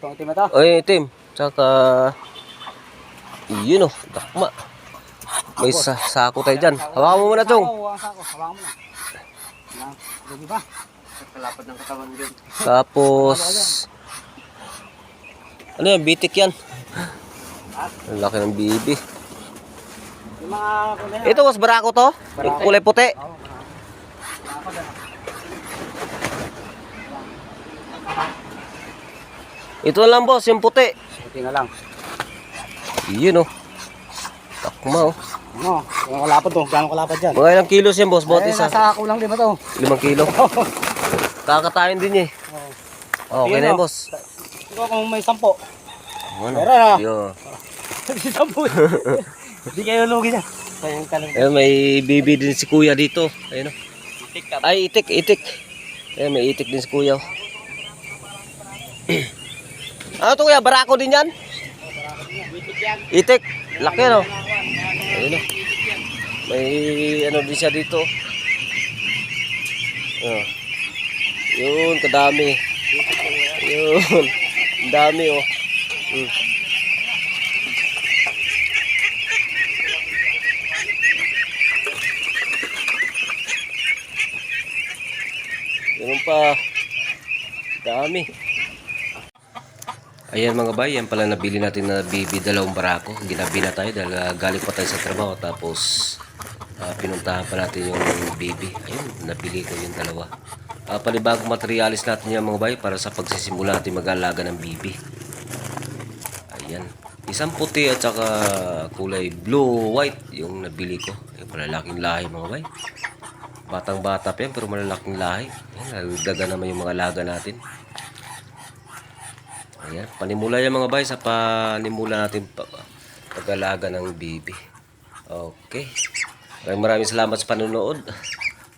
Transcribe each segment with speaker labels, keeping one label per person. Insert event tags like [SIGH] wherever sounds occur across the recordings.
Speaker 1: Itong itim na to.
Speaker 2: Ay, itim. Tsaka, yun oh, dakma. May sa sako tayo dyan. Hawakan mo muna, Chong.
Speaker 1: Hawakan mo na. Hindi ba?
Speaker 3: Kalapad ng katawan din.
Speaker 2: Tapos, ano yan, bitik yan. Ang laki ng bibi. Ito, was barako to? Yung kulay puti.
Speaker 1: Oo. Ako.
Speaker 2: Ito na lang, boss, yung puti.
Speaker 1: Buti na lang.
Speaker 2: Yun oh. Takma oh.
Speaker 1: Ano? Yung kalapad to. Gano'ng kalapad dyan?
Speaker 2: Mga ilang kilos yan, boss? Bote
Speaker 1: Eh,
Speaker 2: isa.
Speaker 1: nasa kulang din ba to?
Speaker 2: Limang kilo. [LAUGHS] Kakatayin din eh.
Speaker 1: Oo.
Speaker 2: Okay na yan,
Speaker 1: oh.
Speaker 2: boss.
Speaker 1: Ito kung may sampo.
Speaker 2: Ano?
Speaker 1: Meron ah.
Speaker 2: Yun. [LAUGHS]
Speaker 1: May sampo. [LAUGHS] Hindi kayo lugi kalang.
Speaker 2: Ayun, may bibi din si kuya dito. Ayun oh. Ay, itik, itik. Ayun, may itik din si kuya. [CLEARS THROAT] ano to kuya? Barako din yan? Itik. Laki ano? Ayun oh. May ano din siya dito. Oh. Yun, kadami. Yun. Dami oh. Mm. Ganun pa. Dami. Ayan mga bay, yan pala nabili natin na bibi dalawang barako. Ginabi na tayo dahil ah, galing pa tayo sa trabaho. Tapos ah, pinuntahan pa natin yung bibi. Ayun, nabili ko yung dalawa. Uh, panibagong materialis natin yan mga bay para sa pagsisimula natin mag-alaga ng bibi. Ayan. Isang puti at saka kulay blue white yung nabili ko. Yung malalaking lahi mga bay. Batang bata pa yan pero malalaking lahi. Ayan, nagdaga naman yung mga laga natin. Ayan, panimula yan mga bay sa panimula natin pa, pag-alaga ng bibi. Okay. Maraming maraming salamat sa panonood.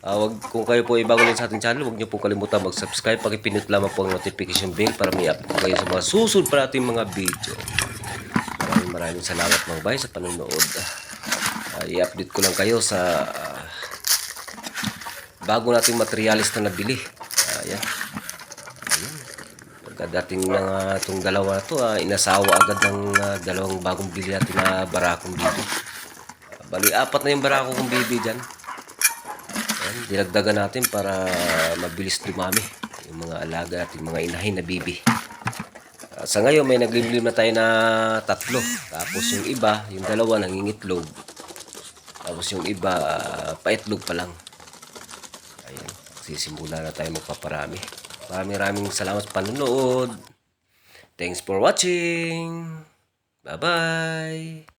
Speaker 2: Ah, wag, kung kayo po ay bago lang sa ating channel, huwag niyo po kalimutan mag-subscribe. Pakipindot lamang po ang notification bell para may update kayo sa mga susunod pa nating mga video. Maraming maraming salamat mga bay sa panonood. Ah, i-update ko lang kayo sa ah, bago nating materialis na nabili. Ayan. Ayan. Pagkadating ng uh, itong dalawa to, ah, inasawa agad ng ah, dalawang bagong bili natin na barakong bibi. Bali, apat na yung barakong bibi dyan. Ayan, dinagdagan natin para mabilis dumami yung mga alaga at yung mga inahin na bibi. Ah, sa ngayon, may naglimlim na tayo na tatlo. Tapos yung iba, yung dalawa nangingitlog. Tapos yung iba, ah, paitlog pa lang. Ayan, sisimula na tayo magpaparami. Maraming maraming salamat sa panonood. Thanks for watching. Bye-bye.